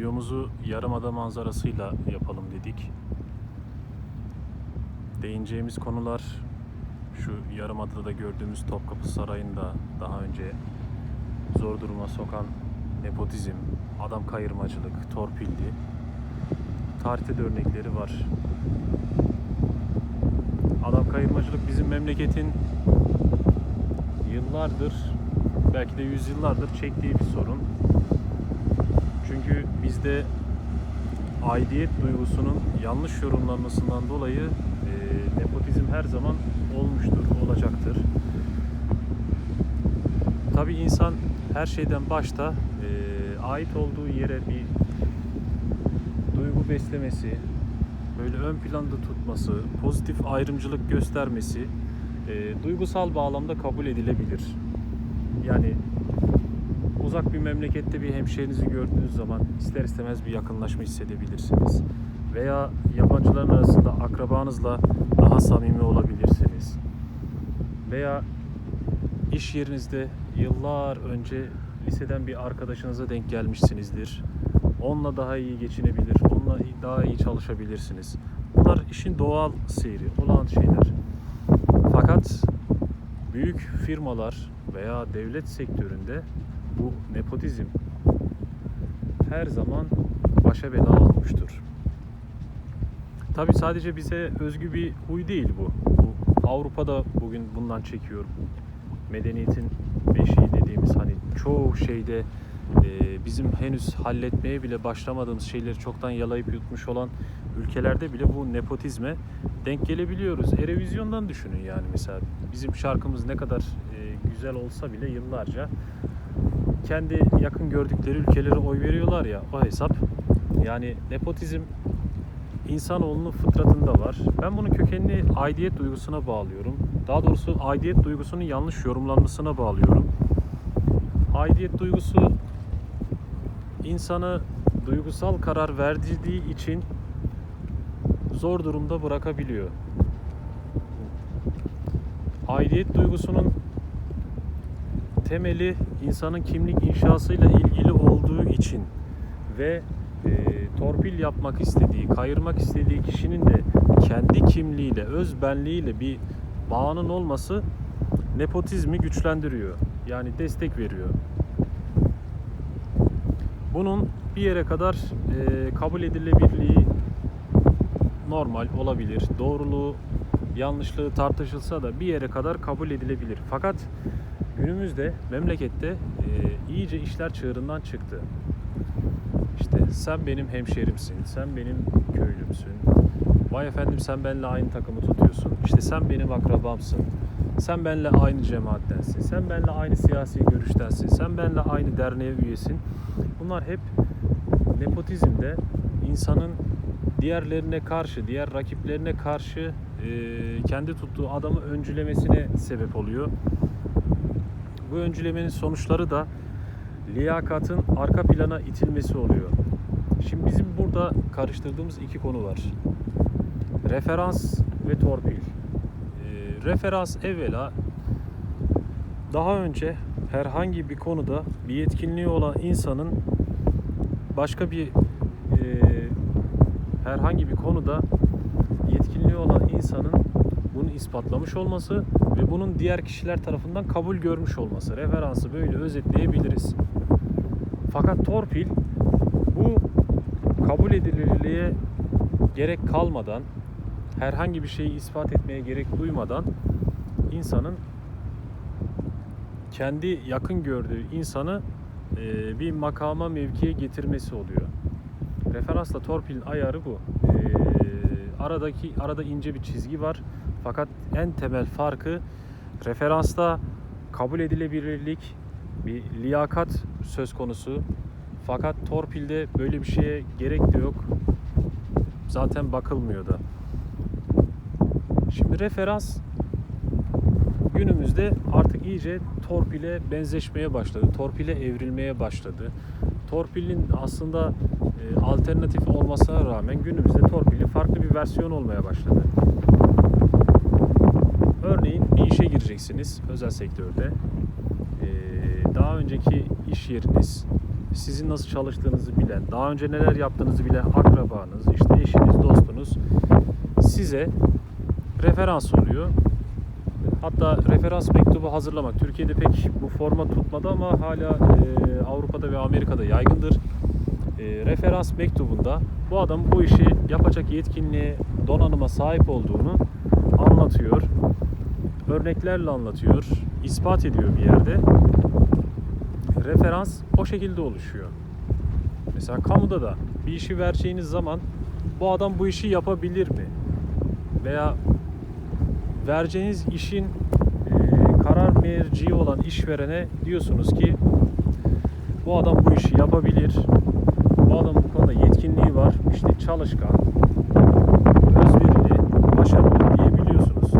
Videomuzu yarımada manzarasıyla yapalım dedik. Değineceğimiz konular şu yarımadada da gördüğümüz Topkapı Sarayı'nda daha önce zor duruma sokan nepotizm, adam kayırmacılık, torpilli. Tarihte de örnekleri var. Adam kayırmacılık bizim memleketin yıllardır belki de yüzyıllardır çektiği bir sorun. Çünkü bizde aidiyet duygusunun yanlış yorumlanmasından dolayı e, nepotizm her zaman olmuştur, olacaktır. Tabii insan her şeyden başta e, ait olduğu yere bir duygu beslemesi, böyle ön planda tutması, pozitif ayrımcılık göstermesi e, duygusal bağlamda kabul edilebilir. Yani uzak bir memlekette bir hemşehrinizi gördüğünüz zaman ister istemez bir yakınlaşma hissedebilirsiniz. Veya yabancıların arasında akrabanızla daha samimi olabilirsiniz. Veya iş yerinizde yıllar önce liseden bir arkadaşınıza denk gelmişsinizdir. Onunla daha iyi geçinebilir, onunla daha iyi çalışabilirsiniz. Bunlar işin doğal seyri, olan şeyler. Fakat büyük firmalar veya devlet sektöründe bu nepotizm her zaman başa bela olmuştur. Tabi sadece bize özgü bir huy değil bu. bu Avrupa'da bugün bundan çekiyor. Medeniyetin beşiği dediğimiz hani çoğu şeyde e, bizim henüz halletmeye bile başlamadığımız şeyleri çoktan yalayıp yutmuş olan ülkelerde bile bu nepotizme denk gelebiliyoruz. Erevizyondan düşünün yani mesela bizim şarkımız ne kadar e, güzel olsa bile yıllarca kendi yakın gördükleri ülkelere oy veriyorlar ya o hesap. Yani nepotizm insanoğlunun fıtratında var. Ben bunun kökenini aidiyet duygusuna bağlıyorum. Daha doğrusu aidiyet duygusunun yanlış yorumlanmasına bağlıyorum. Aidiyet duygusu insanı duygusal karar verdirdiği için zor durumda bırakabiliyor. Aidiyet duygusunun temeli insanın kimlik inşasıyla ilgili olduğu için ve e, torpil yapmak istediği, kayırmak istediği kişinin de kendi kimliğiyle, öz benliğiyle bir bağının olması nepotizmi güçlendiriyor. Yani destek veriyor. Bunun bir yere kadar e, kabul edilebilirliği normal olabilir. Doğruluğu, yanlışlığı tartışılsa da bir yere kadar kabul edilebilir. Fakat günümüzde memlekette e, iyice işler çığırından çıktı. İşte sen benim hemşerimsin, sen benim köylümsün. Vay efendim sen benimle aynı takımı tutuyorsun. İşte sen benim akrabamsın. Sen benimle aynı cemaattensin. Sen benimle aynı siyasi görüştensin. Sen benimle aynı derneğe üyesin. Bunlar hep nepotizmde insanın diğerlerine karşı, diğer rakiplerine karşı e, kendi tuttuğu adamı öncülemesine sebep oluyor. Bu öncülemenin sonuçları da liyakatın arka plana itilmesi oluyor. Şimdi bizim burada karıştırdığımız iki konu var. Referans ve torpil. E, referans evvela daha önce herhangi bir konuda bir yetkinliği olan insanın başka bir e, herhangi bir konuda yetkinliği olan insanın bunu ispatlamış olması ve bunun diğer kişiler tarafından kabul görmüş olması. Referansı böyle özetleyebiliriz. Fakat torpil bu kabul edilirliğe gerek kalmadan herhangi bir şeyi ispat etmeye gerek duymadan insanın kendi yakın gördüğü insanı e, bir makama mevkiye getirmesi oluyor. Referansla torpilin ayarı bu. E, aradaki arada ince bir çizgi var. Fakat en temel farkı referansta kabul edilebilirlik, bir liyakat söz konusu. Fakat torpilde böyle bir şeye gerek de yok. Zaten bakılmıyor da. Şimdi referans günümüzde artık iyice torpile benzeşmeye başladı. Torpile evrilmeye başladı. Torpilin aslında e, alternatif olmasına rağmen günümüzde torpilin farklı bir versiyon olmaya başladı. Örneğin bir işe gireceksiniz özel sektörde. E, daha önceki iş yeriniz sizin nasıl çalıştığınızı bilen, daha önce neler yaptığınızı bilen akrabanız, işte eşiniz, dostunuz size referans oluyor. Hatta referans mektubu hazırlamak Türkiye'de pek bu forma tutmadı ama hala e, Avrupa'da ve Amerika'da yaygındır. E, referans mektubunda bu adam bu işi yapacak yetkinliğe, donanıma sahip olduğunu anlatıyor. Örneklerle anlatıyor, ispat ediyor bir yerde. Referans o şekilde oluşuyor. Mesela kamuda da bir işi vereceğiniz zaman bu adam bu işi yapabilir mi? Veya vereceğiniz işin karar merci olan işverene diyorsunuz ki bu adam bu işi yapabilir. Bu adam bu konuda yetkinliği var. İşte çalışkan, özverili, başarılı diyebiliyorsunuz.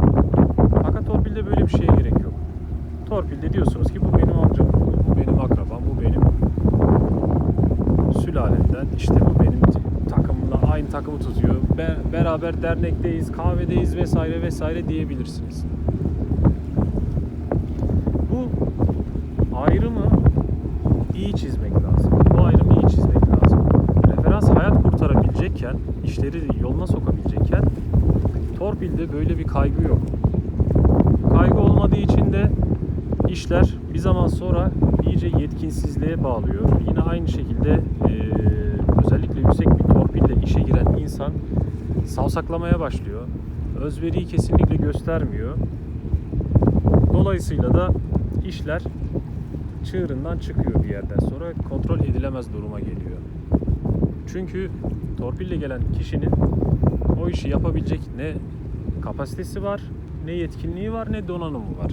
Fakat torpilde böyle bir şeye gerek yok. Torpilde diyorsunuz ki bu benim amcam, bu benim akrabam, bu benim sülalemden, işte bu benim takımla aynı takımı tutuyor. Be- beraber dernekteyiz, kahvedeyiz vesaire vesaire diyebilirsiniz. Bu ayrımı iyi çizmek lazım. Bu ayrımı iyi çizmek lazım. Referans hayat kurtarabilecekken, işleri yoluna sokabilecekken torpilde böyle bir kaygı yok. Kaygı olmadığı için de işler bir zaman sonra iyice yetkinsizliğe bağlıyor. Yine aynı şekilde eee, özellikle yüksek bir torpille işe giren insan savsaklamaya başlıyor. Özveriyi kesinlikle göstermiyor. Dolayısıyla da işler çığırından çıkıyor bir yerden sonra kontrol edilemez duruma geliyor. Çünkü torpille gelen kişinin o işi yapabilecek ne kapasitesi var, ne yetkinliği var, ne donanımı var.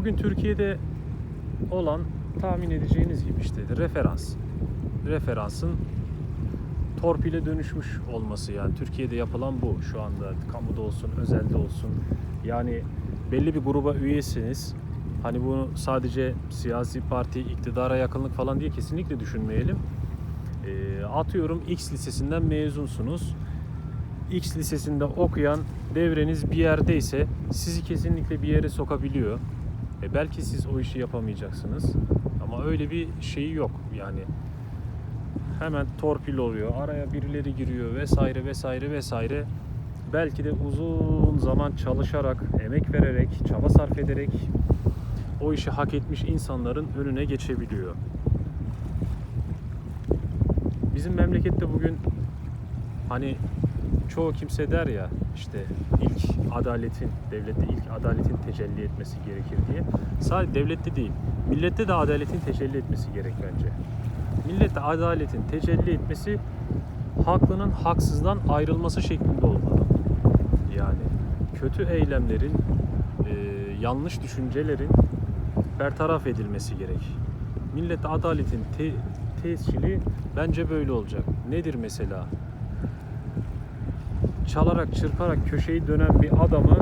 Bugün Türkiye'de olan tahmin edeceğiniz gibi işte referans. Referansın torpile dönüşmüş olması. Yani Türkiye'de yapılan bu. Şu anda kamuda olsun özelde olsun. Yani belli bir gruba üyesiniz. Hani bunu sadece siyasi parti iktidara yakınlık falan diye kesinlikle düşünmeyelim. Ee, atıyorum X lisesinden mezunsunuz. X lisesinde okuyan devreniz bir yerdeyse sizi kesinlikle bir yere sokabiliyor e belki siz o işi yapamayacaksınız ama öyle bir şeyi yok yani hemen torpil oluyor. Araya birileri giriyor vesaire vesaire vesaire. Belki de uzun zaman çalışarak, emek vererek, çaba sarf ederek o işi hak etmiş insanların önüne geçebiliyor. Bizim memlekette bugün hani çoğu kimse der ya işte ilk adaletin, devlette ilk adaletin tecelli etmesi gerekir diye. Sadece devlette değil, millette de adaletin tecelli etmesi gerek bence millete adaletin tecelli etmesi haklının haksızdan ayrılması şeklinde olmalı. Yani kötü eylemlerin, e, yanlış düşüncelerin bertaraf edilmesi gerek. Millete adaletin te- tescili bence böyle olacak. Nedir mesela? Çalarak, çırparak köşeyi dönen bir adamı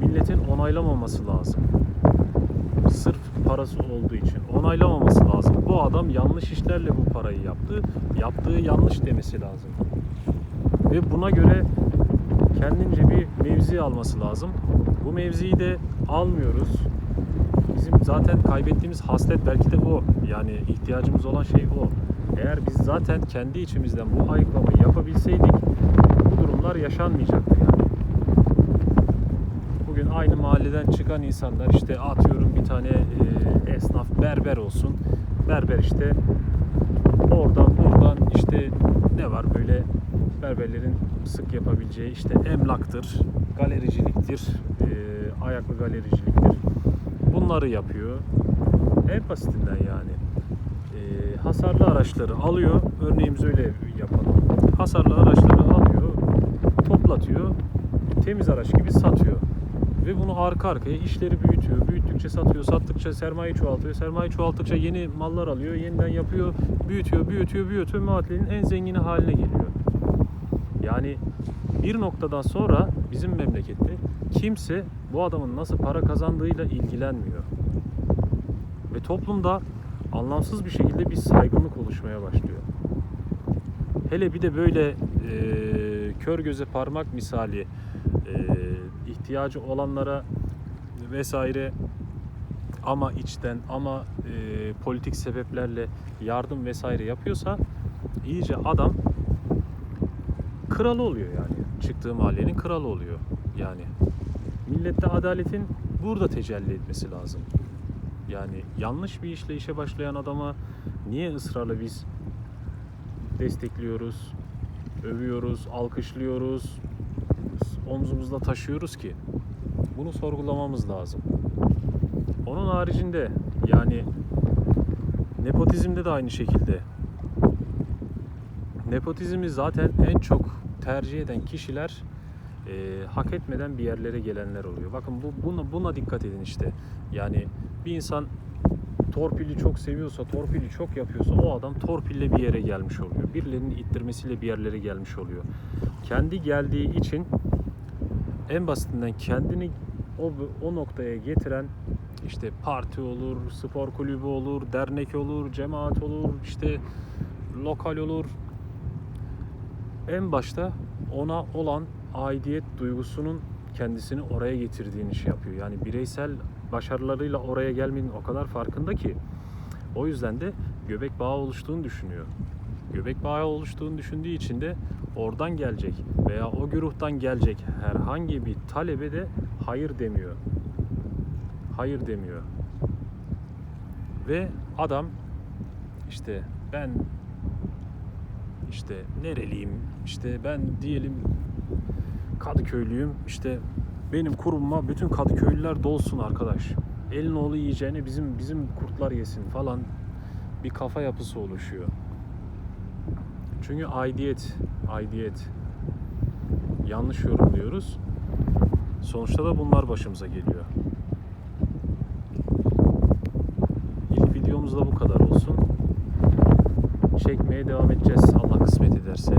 milletin onaylamaması lazım sırf parası olduğu için onaylamaması lazım. Bu adam yanlış işlerle bu parayı yaptı. Yaptığı yanlış demesi lazım. Ve buna göre kendince bir mevzi alması lazım. Bu mevziyi de almıyoruz. Bizim zaten kaybettiğimiz haslet belki de o. Yani ihtiyacımız olan şey o. Eğer biz zaten kendi içimizden bu ayıklamayı yapabilseydik bu durumlar yaşanmayacaktı yani bugün aynı mahalleden çıkan insanlar işte atıyorum bir tane e, esnaf berber olsun. Berber işte oradan buradan işte ne var böyle berberlerin sık yapabileceği işte emlaktır, galericiliktir, e, ayaklı galericiliktir. Bunları yapıyor. En basitinden yani. E, hasarlı araçları alıyor. Örneğimiz öyle yapalım. Hasarlı araçları alıyor, toplatıyor, temiz araç gibi satıyor. Ve bunu arka arkaya işleri büyütüyor. Büyüttükçe satıyor, sattıkça sermaye çoğaltıyor. Sermaye çoğalttıkça yeni mallar alıyor, yeniden yapıyor, büyütüyor, büyütüyor, büyütüyor. Mahallenin en zengini haline geliyor. Yani bir noktadan sonra bizim memlekette kimse bu adamın nasıl para kazandığıyla ilgilenmiyor. Ve toplumda anlamsız bir şekilde bir saygınlık oluşmaya başlıyor. Hele bir de böyle e, kör göze parmak misali e, ihtiyacı olanlara vesaire ama içten ama e, politik sebeplerle yardım vesaire yapıyorsa iyice adam kralı oluyor yani. Çıktığı mahallenin kralı oluyor yani. Millette adaletin burada tecelli etmesi lazım. Yani yanlış bir işle işe başlayan adama niye ısrarla biz destekliyoruz, övüyoruz, alkışlıyoruz, omzumuzda taşıyoruz ki? Bunu sorgulamamız lazım. Onun haricinde yani nepotizmde de aynı şekilde. Nepotizmi zaten en çok tercih eden kişiler e, hak etmeden bir yerlere gelenler oluyor. Bakın bu buna, buna dikkat edin işte. Yani bir insan torpili çok seviyorsa, torpili çok yapıyorsa o adam torpille bir yere gelmiş oluyor. Birilerinin ittirmesiyle bir yerlere gelmiş oluyor. Kendi geldiği için en basitinden kendini o o noktaya getiren işte parti olur, spor kulübü olur, dernek olur, cemaat olur, işte lokal olur. En başta ona olan aidiyet duygusunun kendisini oraya getirdiğini şey yapıyor. Yani bireysel başarılarıyla oraya gelmenin o kadar farkında ki o yüzden de göbek bağı oluştuğunu düşünüyor. Göbek bağı oluştuğunu düşündüğü için de oradan gelecek veya o güruhtan gelecek herhangi bir talebe de hayır demiyor. Hayır demiyor. Ve adam işte ben işte nereliyim işte ben diyelim Kadıköylüyüm işte benim kurumuma bütün Kadıköylüler dolsun arkadaş. Elin oğlu yiyeceğine bizim bizim kurtlar yesin falan bir kafa yapısı oluşuyor. Çünkü aidiyet, aidiyet yanlış yorumluyoruz. Sonuçta da bunlar başımıza geliyor. İlk videomuz da bu kadar olsun. Çekmeye devam edeceğiz Allah kısmet ederse.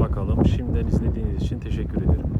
Bakalım. Şimdiden izlediğiniz için teşekkür ederim.